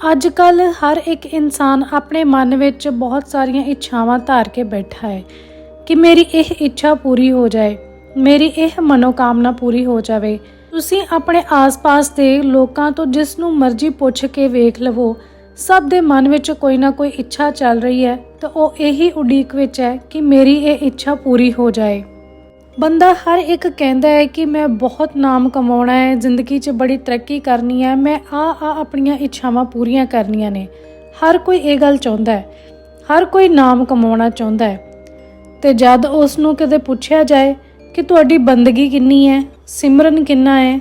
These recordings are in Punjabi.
ਅੱਜ ਕੱਲ ਹਰ ਇੱਕ ਇਨਸਾਨ ਆਪਣੇ ਮਨ ਵਿੱਚ ਬਹੁਤ ਸਾਰੀਆਂ ਇੱਛਾਵਾਂ ਧਾਰ ਕੇ ਬੈਠਾ ਹੈ ਕਿ ਮੇਰੀ ਇਹ ਇੱਛਾ ਪੂਰੀ ਹੋ ਜਾਏ, ਮੇਰੀ ਇਹ ਮਨੋਕਾਮਨਾ ਪੂਰੀ ਹੋ ਜਾਵੇ। ਤੁਸੀਂ ਆਪਣੇ ਆਸ-ਪਾਸ ਦੇ ਲੋਕਾਂ ਤੋਂ ਜਿਸ ਨੂੰ ਮਰਜ਼ੀ ਪੁੱਛ ਕੇ ਵੇਖ ਲਵੋ, ਸਭ ਦੇ ਮਨ ਵਿੱਚ ਕੋਈ ਨਾ ਕੋਈ ਇੱਛਾ ਚੱਲ ਰਹੀ ਹੈ, ਤਾਂ ਉਹ ਇਹੀ ਉਡੀਕ ਵਿੱਚ ਹੈ ਕਿ ਮੇਰੀ ਇਹ ਇੱਛਾ ਪੂਰੀ ਹੋ ਜਾਏ। ਬੰਦਾ ਹਰ ਇੱਕ ਕਹਿੰਦਾ ਹੈ ਕਿ ਮੈਂ ਬਹੁਤ ਨਾਮ ਕਮਾਉਣਾ ਹੈ, ਜ਼ਿੰਦਗੀ 'ਚ ਬੜੀ ਤਰੱਕੀ ਕਰਨੀ ਹੈ, ਮੈਂ ਆ ਆ ਆਪਣੀਆਂ ਇੱਛਾਵਾਂ ਪੂਰੀਆਂ ਕਰਨੀਆਂ ਨੇ। ਹਰ ਕੋਈ ਇਹ ਗੱਲ ਚਾਹੁੰਦਾ ਹੈ, ਹਰ ਕੋਈ ਨਾਮ ਕਮਾਉਣਾ ਚਾਹੁੰਦਾ ਹੈ। ਤੇ ਜਦ ਉਸ ਨੂੰ ਕਦੇ ਪੁੱਛਿਆ ਜਾਏ ਕਿ ਤੁਹਾਡੀ ਬੰਦਗੀ ਕਿੰਨੀ ਹੈ, ਸਿਮਰਨ ਕਿੰਨਾ ਹੈ,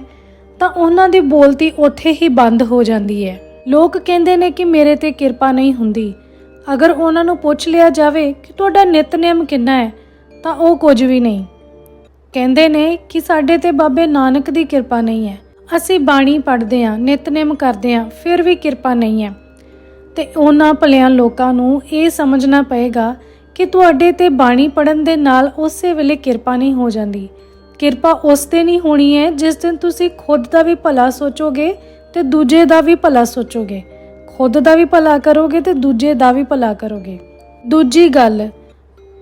ਤਾਂ ਉਹਨਾਂ ਦੀ ਬੋਲਤੀ ਉੱਥੇ ਹੀ ਬੰਦ ਹੋ ਜਾਂਦੀ ਹੈ। ਲੋਕ ਕਹਿੰਦੇ ਨੇ ਕਿ ਮੇਰੇ ਤੇ ਕਿਰਪਾ ਨਹੀਂ ਹੁੰਦੀ। ਅਗਰ ਉਹਨਾਂ ਨੂੰ ਪੁੱਛ ਲਿਆ ਜਾਵੇ ਕਿ ਤੁਹਾਡਾ ਨਿਤਨੇਮ ਕਿੰਨਾ ਹੈ, ਤਾਂ ਉਹ ਕੁਝ ਵੀ ਨਹੀਂ। ਕਹਿੰਦੇ ਨੇ ਕਿ ਸਾਡੇ ਤੇ ਬਾਬੇ ਨਾਨਕ ਦੀ ਕਿਰਪਾ ਨਹੀਂ ਹੈ। ਅਸੀਂ ਬਾਣੀ ਪੜ੍ਹਦੇ ਹਾਂ, ਨਿਤਨੇਮ ਕਰਦੇ ਹਾਂ, ਫਿਰ ਵੀ ਕਿਰਪਾ ਨਹੀਂ ਹੈ। ਤੇ ਉਹਨਾਂ ਭਲਿਆਂ ਲੋਕਾਂ ਨੂੰ ਇਹ ਸਮਝਣਾ ਪਏਗਾ ਕਿ ਤੁਹਾਡੇ ਤੇ ਬਾਣੀ ਪੜਨ ਦੇ ਨਾਲ ਉਸੇ ਵੇਲੇ ਕਿਰਪਾ ਨਹੀਂ ਹੋ ਜਾਂਦੀ। ਕਿਰਪਾ ਉਸ ਤੇ ਨਹੀਂ ਹੋਣੀ ਹੈ ਜਿਸ ਦਿਨ ਤੁਸੀਂ ਖੁਦ ਦਾ ਵੀ ਭਲਾ ਸੋਚੋਗੇ ਤੇ ਦੂਜੇ ਦਾ ਵੀ ਭਲਾ ਸੋਚੋਗੇ। ਖੁਦ ਦਾ ਵੀ ਭਲਾ ਕਰੋਗੇ ਤੇ ਦੂਜੇ ਦਾ ਵੀ ਭਲਾ ਕਰੋਗੇ। ਦੂਜੀ ਗੱਲ,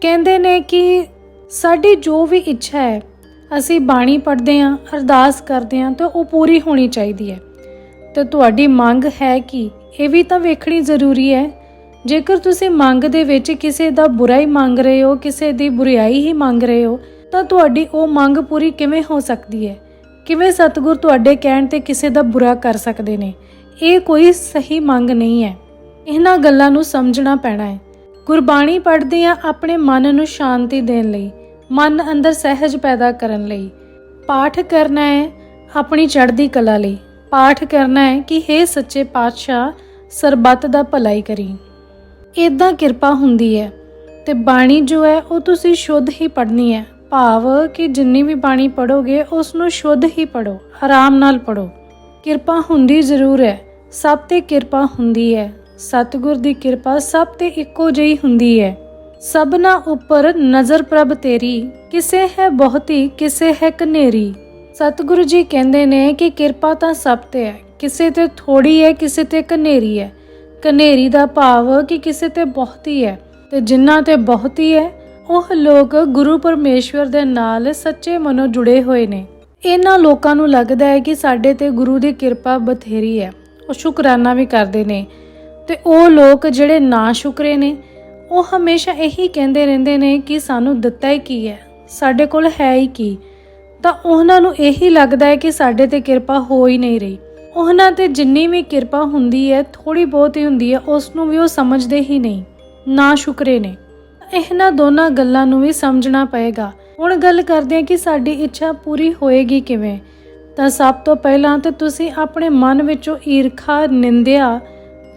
ਕਹਿੰਦੇ ਨੇ ਕਿ ਸਾਡੀ ਜੋ ਵੀ ਇੱਛਾ ਹੈ, ਅਸੀਂ ਬਾਣੀ ਪੜ੍ਹਦੇ ਹਾਂ, ਅਰਦਾਸ ਕਰਦੇ ਹਾਂ ਤਾਂ ਉਹ ਪੂਰੀ ਹੋਣੀ ਚਾਹੀਦੀ ਹੈ। ਤੇ ਤੁਹਾਡੀ ਮੰਗ ਹੈ ਕਿ ਇਹ ਵੀ ਤਾਂ ਵੇਖਣੀ ਜ਼ਰੂਰੀ ਹੈ, ਜੇਕਰ ਤੁਸੀਂ ਮੰਗ ਦੇ ਵਿੱਚ ਕਿਸੇ ਦਾ ਬੁਰਾ ਹੀ ਮੰਗ ਰਹੇ ਹੋ, ਕਿਸੇ ਦੀ ਬੁਰੀਾਈ ਹੀ ਮੰਗ ਰਹੇ ਹੋ, ਤਾਂ ਤੁਹਾਡੀ ਉਹ ਮੰਗ ਪੂਰੀ ਕਿਵੇਂ ਹੋ ਸਕਦੀ ਹੈ? ਕਿਵੇਂ ਸਤਿਗੁਰ ਤੁਹਾਡੇ ਕਹਿਣ ਤੇ ਕਿਸੇ ਦਾ ਬੁਰਾ ਕਰ ਸਕਦੇ ਨੇ? ਇਹ ਕੋਈ ਸਹੀ ਮੰਗ ਨਹੀਂ ਹੈ। ਇਹਨਾਂ ਗੱਲਾਂ ਨੂੰ ਸਮਝਣਾ ਪੈਣਾ ਹੈ। ਗੁਰਬਾਣੀ ਪੜ੍ਹਦੇ ਆ ਆਪਣੇ ਮਨ ਨੂੰ ਸ਼ਾਂਤੀ ਦੇਣ ਲਈ। ਮਨ ਅੰਦਰ ਸਹਿਜ ਪੈਦਾ ਕਰਨ ਲਈ। ਪਾਠ ਕਰਨਾ ਹੈ ਆਪਣੀ ਚੜ੍ਹਦੀ ਕਲਾ ਲਈ। ਪਾਠ ਕਰਨਾ ਹੈ ਕਿ हे ਸੱਚੇ ਪਾਤਸ਼ਾਹ, ਸਰਬੱਤ ਦਾ ਭਲਾਈ ਕਰੀ। ਇਦਾਂ ਕਿਰਪਾ ਹੁੰਦੀ ਹੈ ਤੇ ਬਾਣੀ ਜੋ ਹੈ ਉਹ ਤੁਸੀਂ ਸ਼ੁੱਧ ਹੀ ਪੜ੍ਹਨੀ ਹੈ। ਭਾਵ ਕਿ ਜਿੰਨੀ ਵੀ ਬਾਣੀ ਪੜੋਗੇ ਉਸ ਨੂੰ ਸ਼ੁੱਧ ਹੀ ਪੜੋ ਆਰਾਮ ਨਾਲ ਪੜੋ ਕਿਰਪਾ ਹੁੰਦੀ ਜ਼ਰੂਰ ਹੈ, ਸਭ ਤੇ ਕਿਰਪਾ ਹੁੰਦੀ ਹੈ। ਸਤਿਗੁਰ ਦੀ ਕਿਰਪਾ ਸਭ ਤੇ ਇੱਕੋ ਜਿਹੀ ਹੁੰਦੀ ਹੈ। ਸਭਨਾ ਉੱਪਰ ਨਜ਼ਰ ਪ੍ਰਭ ਤੇਰੀ, ਕਿਸੇ ਹੈ ਬਹੁਤੀ, ਕਿਸੇ ਹੈ ਕਨੇਰੀ ਸਤਿਗੁਰੂ ਜੀ ਕਹਿੰਦੇ ਨੇ ਕਿ ਕਿਰਪਾ ਤਾਂ ਸਭ ਤੇ ਹੈ, ਕਿਸੇ ਤੇ ਥੋੜੀ ਹੈ, ਕਿਸੇ ਤੇ ਕਨੇਰੀ ਹੈ। ਕਨੇਰੀ ਦਾ ਭਾਵ ਕਿ ਕਿਸੇ ਤੇ ਬਹੁਤੀ ਹੈ, ਤੇ ਜਿਨ੍ਹਾਂ ਤੇ ਬਹੁਤੀ ਹੈ, ਉਹ ਲੋਕ ਗੁਰੂ ਪਰਮੇਸ਼ਵਰ ਦੇ ਨਾਲ ਸੱਚੇ ਮਨੋਂ ਜੁੜੇ ਹੋਏ ਨੇ। ਇਹਨਾਂ ਲੋਕਾਂ ਨੂੰ ਲੱਗਦਾ ਹੈ ਕਿ ਸਾਡੇ ਤੇ ਗੁਰੂ ਦੀ ਕਿਰਪਾ ਬਥੇਰੀ ਹੈ। ਉਹ ਸ਼ੁਕਰਾਨਾ ਵੀ ਕਰਦੇ ਨੇ। ਤੇ ਉਹ ਲੋਕ ਜਿਹੜੇ ਨਾ ਸ਼ੁਕਰੇ ਨੇ ਉਹ ਹਮੇਸ਼ਾ ਇਹੀ ਕਹਿੰਦੇ ਰਹਿੰਦੇ ਨੇ ਕਿ ਸਾਨੂੰ ਦਿੱਤਾ ਹੀ ਕੀ ਹੈ? ਸਾਡੇ ਕੋਲ ਹੈ ਹੀ ਕੀ? ਤਾਂ ਉਹਨਾਂ ਨੂੰ ਇਹੀ ਲੱਗਦਾ ਹੈ ਕਿ ਸਾਡੇ ਤੇ ਕਿਰਪਾ ਹੋ ਹੀ ਨਹੀਂ ਰਹੀ। ਉਹਨਾਂ ਤੇ ਜਿੰਨੀ ਵੀ ਕਿਰਪਾ ਹੁੰਦੀ ਹੈ ਥੋੜੀ ਬਹੁਤ ਹੀ ਹੁੰਦੀ ਹੈ, ਉਸ ਨੂੰ ਵੀ ਉਹ ਸਮਝਦੇ ਹੀ ਨਹੀਂ। ਨਾ ਸ਼ੁਕਰੇ ਨੇ। ਇਹਨਾਂ ਦੋਨਾਂ ਗੱਲਾਂ ਨੂੰ ਵੀ ਸਮਝਣਾ ਪਏਗਾ। ਹੁਣ ਗੱਲ ਕਰਦੇ ਹਾਂ ਕਿ ਸਾਡੀ ਇੱਛਾ ਪੂਰੀ ਹੋਏਗੀ ਕਿਵੇਂ। ਤਾਂ ਸਭ ਤੋਂ ਪਹਿਲਾਂ ਤਾਂ ਤੁਸੀਂ ਆਪਣੇ ਮਨ ਵਿੱਚੋਂ ਈਰਖਾ, ਨਿੰਦਿਆ,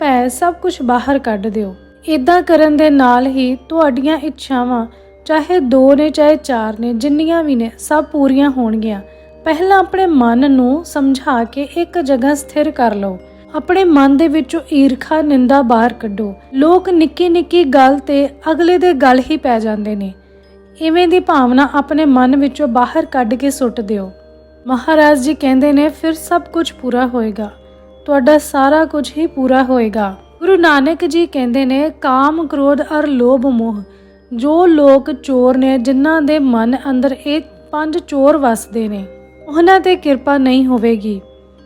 ਭੈ ਸਭ ਕੁਝ ਬਾਹਰ ਕੱਢ ਦਿਓ। ਇਦਾਂ ਕਰਨ ਦੇ ਨਾਲ ਹੀ ਤੁਹਾਡੀਆਂ ਇੱਛਾਵਾਂ ਚਾਹੇ ਦੋ ਨੇ, ਚਾਹੇ ਚਾਰ ਨੇ, ਜਿੰਨੀਆਂ ਵੀ ਨੇ, ਸਭ ਪੂਰੀਆਂ ਹੋਣਗੀਆਂ। ਪਹਿਲਾਂ ਆਪਣੇ ਮਨ ਨੂੰ ਸਮਝਾ ਕੇ ਇੱਕ ਜਗ੍ਹਾ ਸਥਿਰ ਕਰ ਲਓ। ਆਪਣੇ ਮਨ ਦੇ ਵਿੱਚੋਂ ਈਰਖਾ, ਨਿੰਦਾ ਬਾਹਰ ਕੱਢੋ। ਲੋਕ ਨਿੱਕੀ ਨਿੱਕੀ ਗੱਲ ਤੇ ਅਗਲੇ ਦੇ ਗੱਲ ਹੀ ਪੈ ਜਾਂਦੇ ਨੇ। ਇਵੇਂ ਦੀ ਭਾਵਨਾ ਆਪਣੇ ਮਨ ਵਿੱਚੋਂ ਬਾਹਰ ਕੱਢ ਕੇ ਸੁੱਟ ਦਿਓ। ਮਹਾਰਾਜ ਜੀ ਕਹਿੰਦੇ ਨੇ, ਫਿਰ ਸਭ ਕੁਝ ਪੂਰਾ ਹੋਏਗਾ। ਤੁਹਾਡਾ ਸਾਰਾ ਕੁਝ ਹੀ ਪੂਰਾ ਹੋਏਗਾ। ਗੁਰੂ ਨਾਨਕ ਜੀ ਕਹਿੰਦੇ ਨੇ, ਕਾਮ, ਕ੍ਰੋਧ ਅਰ ਲੋਭ ਮੋਹ। ਜੋ ਲੋਕ ਚੋਰ ਨੇ, ਜਿਨ੍ਹਾਂ ਦੇ ਮਨ ਅੰਦਰ ਇਹ ਪੰਜ ਚੋਰ ਵਸਦੇ ਨੇ, ਉਹਨਾਂ ਤੇ ਕਿਰਪਾ ਨਹੀਂ ਹੋਵੇਗੀ।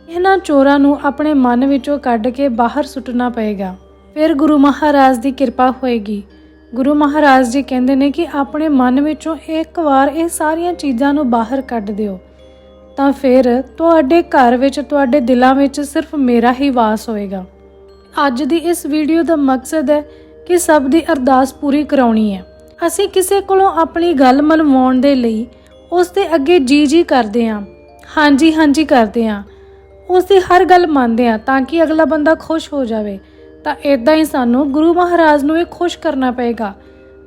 ਇਹਨਾਂ ਚੋਰਾਂ ਨੂੰ ਆਪਣੇ ਮਨ ਵਿੱਚੋਂ ਕੱਢ ਕੇ ਬਾਹਰ ਸੁੱਟਣਾ ਪਏਗਾ। ਫਿਰ ਗੁਰੂ ਮਹਾਰਾਜ ਦੀ ਕਿਰਪਾ ਹੋਏਗੀ। ਗੁਰੂ ਮਹਾਰਾਜ ਜੀ ਕਹਿੰਦੇ ਨੇ ਕਿ ਆਪਣੇ ਮਨ ਵਿੱਚੋਂ ਇੱਕ ਵਾਰ ਇਹ ਸਾਰੀਆਂ ਚੀਜ਼ਾਂ ਨੂੰ ਬਾਹਰ ਕੱਢ ਦਿਓ। ਤਾਂ ਫਿਰ ਤੁਹਾਡੇ ਘਰ ਵਿੱਚ, ਤੁਹਾਡੇ ਦਿਲਾਂ ਵਿੱਚ ਸਿਰਫ ਮੇਰਾ ਹੀ ਵਾਸ ਹੋਏਗਾ। ਅੱਜ ਦੀ ਇਸ ਵੀਡੀਓ ਦਾ ਮਕਸਦ ਹੈ ਕਿ ਸਭ ਦੀ ਅਰਦਾਸ ਪੂਰੀ ਕਰਾਉਣੀ ਹੈ। ਅਸੀਂ ਕਿਸੇ ਕੋਲੋਂ ਆਪਣੀ ਗੱਲ ਮਨਵਾਉਣ ਦੇ ਲਈ ਉਸ ਦੇ ਅੱਗੇ ਜੀ ਜੀ ਕਰਦੇ ਹਾਂ। ਹਾਂਜੀ ਹਾਂਜੀ ਕਰਦੇ ਹਾਂ। ਉਸ ਦੀ ਹਰ ਗੱਲ ਮੰਨਦੇ ਹਾਂ ਤਾਂ ਕਿ ਅਗਲਾ ਬੰਦਾ ਖੁਸ਼ ਹੋ ਜਾਵੇ। ਤਾਂ ਇਦਾਂ ਹੀ ਸਾਨੂੰ ਗੁਰੂ ਮਹਾਰਾਜ ਨੂੰ ਵੀ ਖੁਸ਼ ਕਰਨਾ ਪਏਗਾ।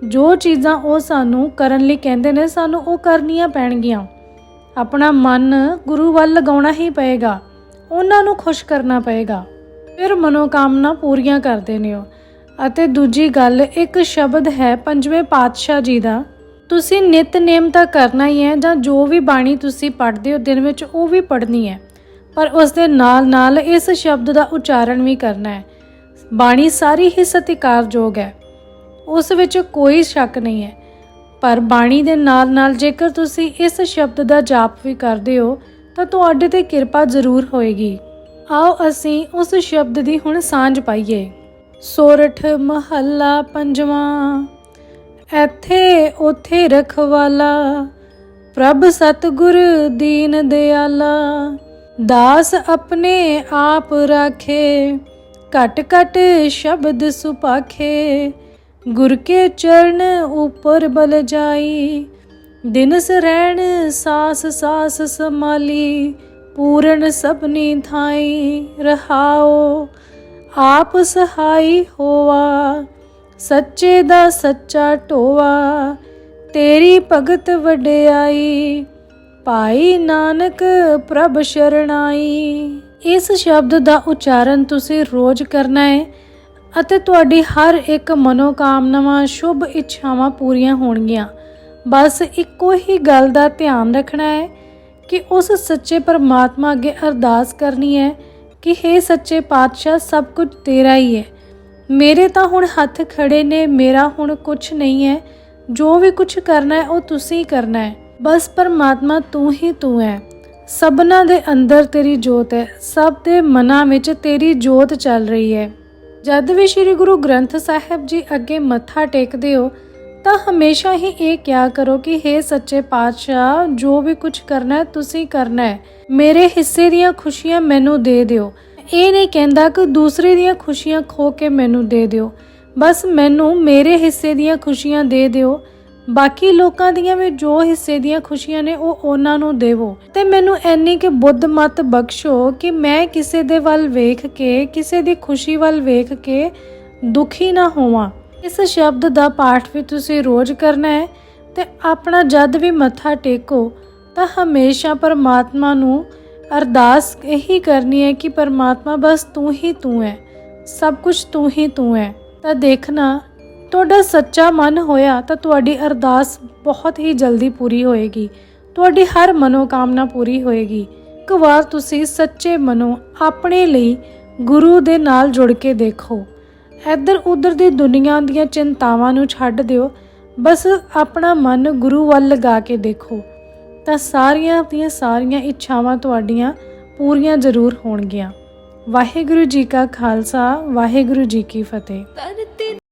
ਜੋ ਚੀਜ਼ਾਂ ਉਹ ਸਾਨੂੰ ਕਰਨ ਲਈ ਕਹਿੰਦੇ ਨੇ, ਸਾਨੂੰ ਉਹ ਕਰਨੀਆਂ ਪੈਣਗੀਆਂ। ਆਪਣਾ ਮਨ ਗੁਰੂ ਵੱਲ ਲਗਾਉਣਾ ਹੀ ਪਏਗਾ। ਉਹਨਾਂ ਨੂੰ ਖੁਸ਼ ਕਰਨਾ ਪਏਗਾ। ਫਿਰ ਮਨੋਕਾਮਨਾ ਪੂਰੀਆਂ ਕਰਦੇ ਨੇ ਉਹ। ਅਤੇ ਦੂਜੀ ਗੱਲ, ਇੱਕ ਸ਼ਬਦ ਹੈ ਪੰਜਵੇਂ ਪਾਤਸ਼ਾਹ ਜੀ ਦਾ, ਤੁਸੀਂ ਨਿਤਨੇਮ ਤਾਂ ਕਰਨਾ ਹੀ ਹੈ ਜਾਂ ਜੋ ਵੀ ਬਾਣੀ ਤੁਸੀਂ ਪੜ੍ਹਦੇ ਹੋ ਦਿਨ ਵਿੱਚ ਉਹ ਵੀ ਪੜ੍ਹਨੀ ਹੈ। ਪਰ ਉਸ ਦੇ ਨਾਲ ਨਾਲ ਇਸ ਸ਼ਬਦ ਦਾ ਉਚਾਰਨ ਵੀ ਕਰਨਾ ਹੈ। ਬਾਣੀ ਸਾਰੀ ਹੀ ਸਤਿਕਾਰਯੋਗ ਹੈ। ਉਸ ਵਿੱਚ ਕੋਈ ਸ਼ੱਕ ਨਹੀਂ ਹੈ। ਪਰ ਬਾਣੀ ਦੇ ਨਾਲ-ਨਾਲ ਜੇਕਰ ਤੁਸੀਂ ਇਸ ਸ਼ਬਦ ਦਾ ਜਾਪ ਵੀ ਕਰਦੇ ਹੋ, ਤਾਂ ਤੁਹਾਡੇ ਤੇ ਕਿਰਪਾ ਜ਼ਰੂਰ ਹੋਏਗੀ। ਆਓ ਅਸੀਂ ਉਸ ਸ਼ਬਦ ਦੀ ਹੁਣ ਸਾਂਝ ਪਾਈਏ। ਸੋਰਠ ਮਹੱਲਾ ਪੰਜਵਾਂ ਇੱਥੇ ਉਥੇ ਰਖਵਾਲਾ, ਪ੍ਰਭ ਸਤਗੁਰ ਦੀਨ ਦਿਆਲਾ। ਦਾਸ ਆਪਣੇ ਆਪ ਰਾਖੇ, ਘਟ ਘਟ ਸ਼ਬਦ ਸੁਪਾਖੇ। ਗੁਰ ਕੇ ਚਰਨ ਉਪਰ ਬਲ ਜਾਈ, ਦਿਨਸ ਰਹਿਣ ਸਾਸ ਸਾਸ ਸਮਾਲੀ ਪੂਰਨ ਸਭਨੀ ਥਾਈ ਰਹਾਓ, ਆਪ ਸਹਾਈ ਹੋਵਾ ਸੱਚੇ ਦਾ ਸੱਚਾ ਢੋਵਾ ਤੇਰੀ ਭਗਤ ਵਡਿਆਈ, ਭਾਈ ਨਾਨਕ ਪ੍ਰਭ ਸ਼ਰਣਾਈ। ਇਸ ਸ਼ਬਦ ਦਾ ਉਚਾਰਨ ਤੁਸੀਂ ਰੋਜ਼ ਕਰਨਾ ਹੈ ਅਤੇ ਤੁਹਾਡੀ ਹਰ ਇੱਕ ਮਨੋਕਾਮਨਾਵਾਂ, ਸ਼ੁਭ ਇੱਛਾਵਾਂ ਪੂਰੀਆਂ ਹੋਣਗੀਆਂ। ਬਸ ਇੱਕੋ ਹੀ ਗੱਲ ਦਾ ਧਿਆਨ ਰੱਖਣਾ ਹੈ ਕਿ ਉਸ ਸੱਚੇ ਪਰਮਾਤਮਾ ਅੱਗੇ ਅਰਦਾਸ ਕਰਨੀ ਹੈ ਕਿ हे ਸੱਚੇ ਪਾਤਸ਼ਾਹ, ਸਭ ਕੁਝ ਤੇਰਾ ਹੀ ਹੈ। ਮੇਰੇ ਤਾਂ ਹੁਣ ਹੱਥ ਖੜੇ ਨੇ, ਮੇਰਾ ਹੁਣ ਕੁਝ ਨਹੀਂ ਹੈ। ਜੋ ਵੀ ਕੁਝ ਕਰਨਾ ਹੈ, ਉਹ ਤੁਸੀਂ ਕਰਨਾ ਹੈ। ਬਸ ਪਰਮਾਤਮਾ, ਤੂੰ ਹੀ ਤੂੰ ਹੈ। ਸਭਨਾ ਦੇ ਅੰਦਰ ਤੇਰੀ ਜੋਤ ਹੈ। ਸਭ ਦੇ ਮਨਾਂ ਵਿੱਚ ਤੇਰੀ ਜੋਤ ਚੱਲ ਰਹੀ ਹੈ। ਜਦ ਵੀ ਸ੍ਰੀ ਗੁਰੂ ਗ੍ਰੰਥ ਸਾਹਿਬ ਜੀ ਅੱਗੇ ਮੱਥਾ ਟੇਕਦੇ ਹੋ ਤਾਂ ਹਮੇਸ਼ਾ ਹੀ ਇਹ ਕਿਹਾ ਕਰੋ ਕਿ हे ਸੱਚੇ ਪਾਤਸ਼ਾਹ, ਜੋ ਵੀ ਕੁਝ ਕਰਨਾ ਹੈ, ਤੁਸੀਂ ਕਰਨਾ ਹੈ। ਮੇਰੇ ਹਿੱਸੇ ਦੀਆਂ ਖੁਸ਼ੀਆਂ ਮੈਨੂੰ ਦੇ ਦਿਓ। ਇਹ ਨਹੀਂ ਕਹਿੰਦਾ ਕਿ ਦੂਸਰੇ ਦੀਆਂ ਖੁਸ਼ੀਆਂ ਖੋ ਕੇ ਮੈਨੂੰ ਦੇ ਦਿਓ। ਬਸ ਮੈਨੂੰ ਮੇਰੇ ਹਿੱਸੇ ਦੀਆਂ ਖੁਸ਼ੀਆਂ ਦੇ ਦਿਓ। ਬਾਕੀ ਲੋਕਾਂ ਦੀਆਂ ਵੀ ਜੋ ਹਿੱਸੇ ਦੀਆਂ ਖੁਸ਼ੀਆਂ ਨੇ, ਉਹ ਉਹਨਾਂ ਨੂੰ ਦੇਵੋ। ਤੇ ਮੈਨੂੰ ਐਨੀ ਕਿ ਬੁੱਧ ਮਤ ਬਖਸ਼ੋ ਕਿ ਮੈਂ ਕਿਸੇ ਦੇ ਵੱਲ ਵੇਖ ਕੇ, ਕਿਸੇ ਦੀ ਖੁਸ਼ੀ ਵੱਲ ਵੇਖ ਕੇ ਦੁਖੀ ਨਾ ਹੋਵਾਂ। ਇਸ ਸ਼ਬਦ ਦਾ ਪਾਠ ਵੀ ਤੁਸੀਂ ਰੋਜ਼ ਕਰਨਾ ਹੈ ਤੇ ਆਪਣਾ ਜਦ ਵੀ ਮੱਥਾ ਟੇਕੋ, ਤਾਂ ਹਮੇਸ਼ਾ ਪਰਮਾਤਮਾ ਨੂੰ ਅਰਦਾਸ ਇਹੀ ਕਰਨੀ ਹੈ ਕਿ ਪਰਮਾਤਮਾ ਬਸ ਤੂੰ ਹੀ ਤੂੰ ਹੈ, ਸਭ ਕੁਝ ਤੂੰ ਹੀ ਤੂੰ ਹੈ। ਤਾਂ ਦੇਖਣਾ, ਤੁਹਾਡਾ ਸੱਚਾ ਮਨ ਹੋਇਆ ਤਾਂ ਤੁਹਾਡੀ ਅਰਦਾਸ ਬਹੁਤ ਹੀ ਜਲਦੀ ਪੂਰੀ ਹੋਏਗੀ, ਤੁਹਾਡੀ ਹਰ ਮਨੋਕਾਮਨਾ ਪੂਰੀ ਹੋਏਗੀ। ਇੱਕ ਵਾਰ ਤੁਸੀਂ ਸੱਚੇ ਮਨੋਂ ਆਪਣੇ ਲਈ ਗੁਰੂ ਦੇ ਨਾਲ ਜੁੜ ਕੇ ਦੇਖੋ। ਇੱਧਰ ਉੱਧਰ ਦੀ ਦੁਨੀਆ ਦੀਆਂ ਚਿੰਤਾਵਾਂ ਨੂੰ ਛੱਡ ਦਿਓ। ਬਸ ਆਪਣਾ ਮਨ ਗੁਰੂ ਵੱਲ ਲਗਾ ਕੇ ਦੇਖੋ। ਤਾਂ ਸਾਰੀਆਂ ਦੀਆਂ ਸਾਰੀਆਂ ਇੱਛਾਵਾਂ ਤੁਹਾਡੀਆਂ ਪੂਰੀਆਂ ਜ਼ਰੂਰ ਹੋਣਗੀਆਂ। ਵਾਹਿਗੁਰੂ ਜੀ ਕਾ ਖਾਲਸਾ, ਵਾਹਿਗੁਰੂ ਜੀ ਕੀ ਫਤਿਹ।